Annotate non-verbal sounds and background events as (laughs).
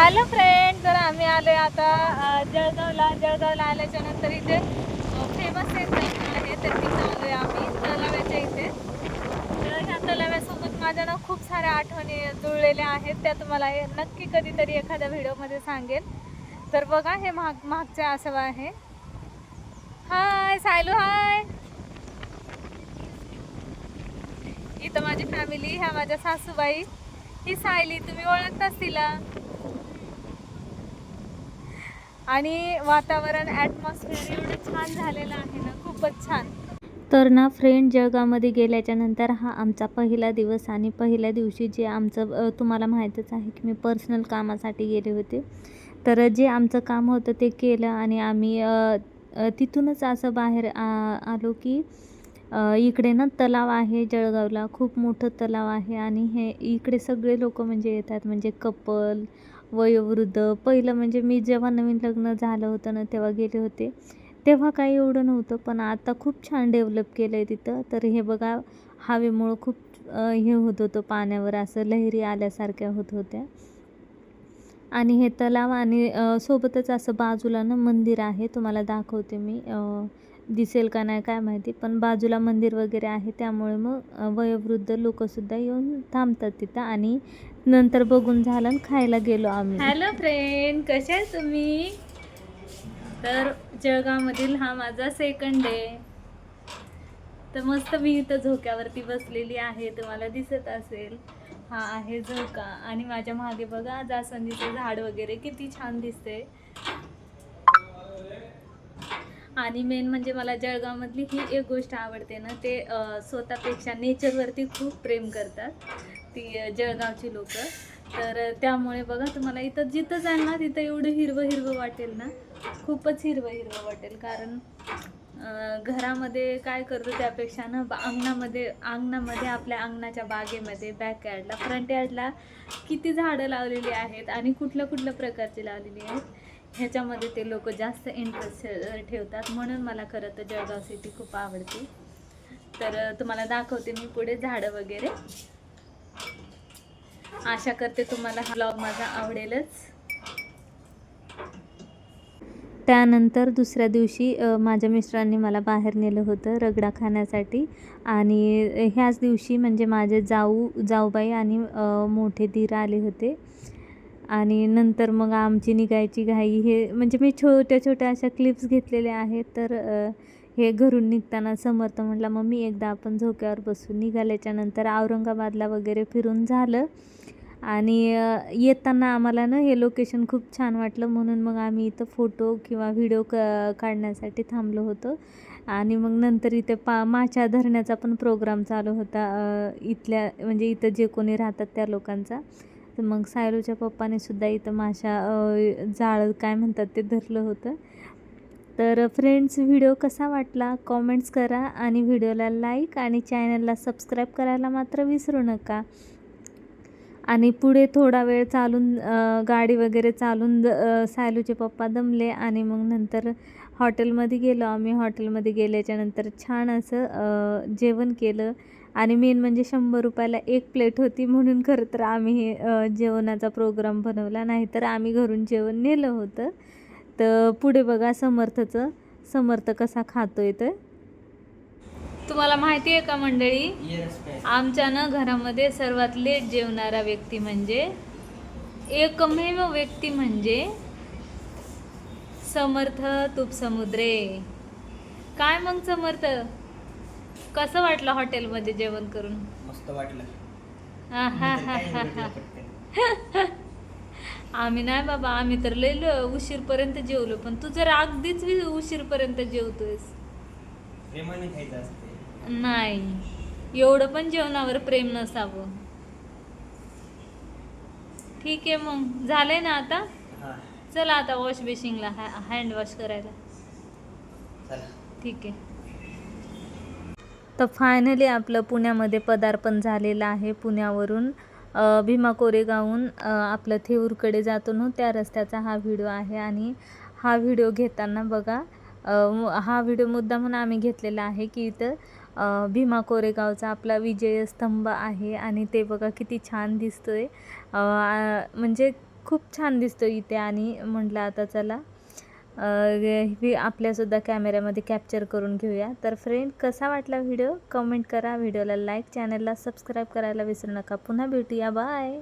Hello friend तर आम्ही आलोय आता जळगावला. जळगावला आल्याच्यानंतर इथे फेमस एक आहे तर तिथे आलोय आम्ही तलाव्याच्या इथे. तर ह्या तलाव्यासोबत माझ्या ना खूप साऱ्या आठवणी जुळलेल्या आहेत त्या तुम्हाला हे नक्की कधीतरी एखाद्या व्हिडिओमध्ये सांगेन. तर बघा हे महाग महागचे असं आहे. हाय सायलू हाय. इथं माझी फॅमिली ह्या माझ्या सासूबाई. ही सायली तुम्ही ओळखताच तिला? आणि वातावरण ॲटमॉस्फिअर एवढं छान झालेलं आहे ना खूपच छान. तर ना फ्रेंड जळगावमध्ये गेल्याच्यानंतर हा आमचा पहिला दिवस आणि पहिल्या दिवशी जे आमचं तुम्हाला माहीतच आहे की मी पर्सनल कामासाठी गेले होते. तर जे आमचं काम होतं ते केलं आणि आम्ही तिथूनच असं बाहेर आ आलो की इकडे ना तलाव आहे जळगावला खूप मोठं तलाव आहे आणि हे इकडे सगळे लोक म्हणजे येतात म्हणजे कपल वयोवृद्ध. पहिलं म्हणजे मी जेव्हा नवीन लग्न झालं होतं ना तेव्हा गेले होते. तेव्हा काही एवढं नव्हतं पण आता खूप छान डेव्हलप केलं आहे तिथं. तर हे बघा हवेमुळं खूप हे होत होतं पाण्यावर असं लहरी आल्यासारख्या होत होत्या. आणि हे तलाव आणि सोबतच असं बाजूला ना मंदिर आहे तुम्हाला दाखवते मी. दिसेल का नाही काय माहिती पण बाजूला मंदिर वगैरे आहे त्यामुळे मग वयोवृद्ध लोकसुद्धा येऊन थांबतात तिथं. आणि नंतर बघून झालं आणि खायला गेलो आम्ही. हॅलो फ्रेंड कसे आहे तुम्ही? तर जळगावमधील हा माझा सेकंड डे तर मस्त मी इथं झोक्यावरती बसलेली आहे तुम्हाला दिसत असेल. हा आहे झोका. आणि माझ्या मागे बघा जास्वंदीचं झाड वगैरे किती छान दिसते आणि मेन म्हणजे मला जळगावमधली ही एक गोष्ट आवडते ना ते स्वतःपेक्षा नेचरवरती खूप प्रेम करतात. ती जळगावची लोक. तर त्यामुळे बघा तुम्हाला इथं जिथं जाल ना तिथं एवढं हिरवं हिरवं वाटेल ना? खूपच हिरवं हिरवं वाटेल. कारण घरामध्ये काय करतो त्यापेक्षा ना अंगणामध्ये अंगणामध्ये आपल्या अंगणाच्या बागेमध्ये बॅक यार्डला फ्रंट यार्डला किती झाडं लावलेली आहेत आणि कुठल्या कुठल्या प्रकारची लावलेली आहेत ह्याच्यामध्ये ते लोक जास्त इंटरेस्ट ठेवतात. म्हणून मला खरं तर जळगाव सिटी खूप आवडते. तर तुम्हाला दाखवते मी पुढे झाडं वगैरे. आशा करते तुम्हाला हा ब्लॉग माझा आवडेलच. त्यानंतर दुसऱ्या दिवशी माझ्या मिस्टरांनी मला बाहेर नेलं होतं रगडा खाण्यासाठी. आणि ह्याच दिवशी म्हणजे माझे जाऊ जाऊबाई आणि मोठे दीर आले होते. आणि नंतर मग आमची निघायची घाई हे म्हणजे मी छोट्या छोट्या अशा क्लिप्स घेतलेल्या आहेत. तर हे घरून निघताना समर्थ म्हटला मम्मी एकदा आपण झोक्यावर बसून निघाल्याच्या नंतर औरंगाबादला वगैरे फिरून झालं आणि येताना आम्हाला ना हे लोकेशन खूप छान वाटलं. म्हणून मग आम्ही इथं फोटो किंवा व्हिडिओ क काढण्यासाठी थांबलो होतो. आणि मग नंतर इथे पा माशा धरण्याचा पण प्रोग्राम चालू होता इथल्या म्हणजे इथं जे कोणी राहतात त्या लोकांचा. तर मग सायलोच्या पप्पाने सुद्धा इथं माशा जाळं काय म्हणतात ते धरलं होतं. तर फ्रेंड्स व्हिडिओ कसा वाटला? कॉमेंट्स करा आणि व्हिडिओला लाईक आणि चॅनलला सबस्क्राईब करायला मात्र विसरू नका. आणि पुढे थोडा वेळ चालून गाडी वगैरे चालून सायलूचे पप्पा दमले आणि मग नंतर हॉटेलमध्ये गेलो. आम्ही हॉटेलमध्ये गेल्याच्यानंतर छान असं जेवण केलं. आणि मेन म्हणजे शंभर रुपयाला एक प्लेट होती म्हणून खरं तर आम्ही हे जेवणाचा प्रोग्राम बनवला. नाहीतर आम्ही घरून जेवण नेलं होतं. तर पुढे बघा समर्थचं. समर्थ कसा खातोय तर तुम्हाला माहिती आहे का मंडळी? आमच्या ना घरामध्ये सर्वात लेट जेवणारा व्यक्ती म्हणजे एकमेव व्यक्ती म्हणजे समर्थ तुपसमुद्रे. काय मग समर्थ? कसं वाटलं हॉटेलमध्ये जेवण करून? मस्त वाटलं. (laughs) आम्ही नाही बाबा आम्ही तर लय उशीरपर्यंत जेवलो पण तू जर अगदीच उशीरपर्यंत जेवतोयस. प्रेमाने खायचं असते. नाही. एवढं पण जेवणावर प्रेम नसावं. ठीक आहे मग. झालंय ना आता? चला आता वॉश बेसिंगला हँड वॉश करायला. ठीक आहे. तर फायनली आपलं पुण्यामध्ये पदार्पण झालेलं आहे पुण्यावरून. भीमा कोरेगावहून आपलं थेऊरकडे जातो ना त्या रस्त्याचा हा व्हिडिओ आहे. आणि हा व्हिडिओ घेताना बघा हा व्हिडिओ मुद्दा म्हणून आम्ही घेतलेला आहे की इथं भीमा कोरेगावचा आपला विजयस्तंभ आहे. आणि ते बघा किती छान दिसतोय. आहे म्हणजे खूप छान दिसतो इथे. आणि म्हटलं आता चला आपल्यासुद्धा कॅमेऱ्यामध्ये कॅप्चर करून घेऊया. तर फ्रेंड कसा वाटला व्हिडिओ कमेंट करा. व्हिडिओला लाईक चॅनलला सबस्क्राईब करायला विसरू नका. पुन्हा भेटूया. बाय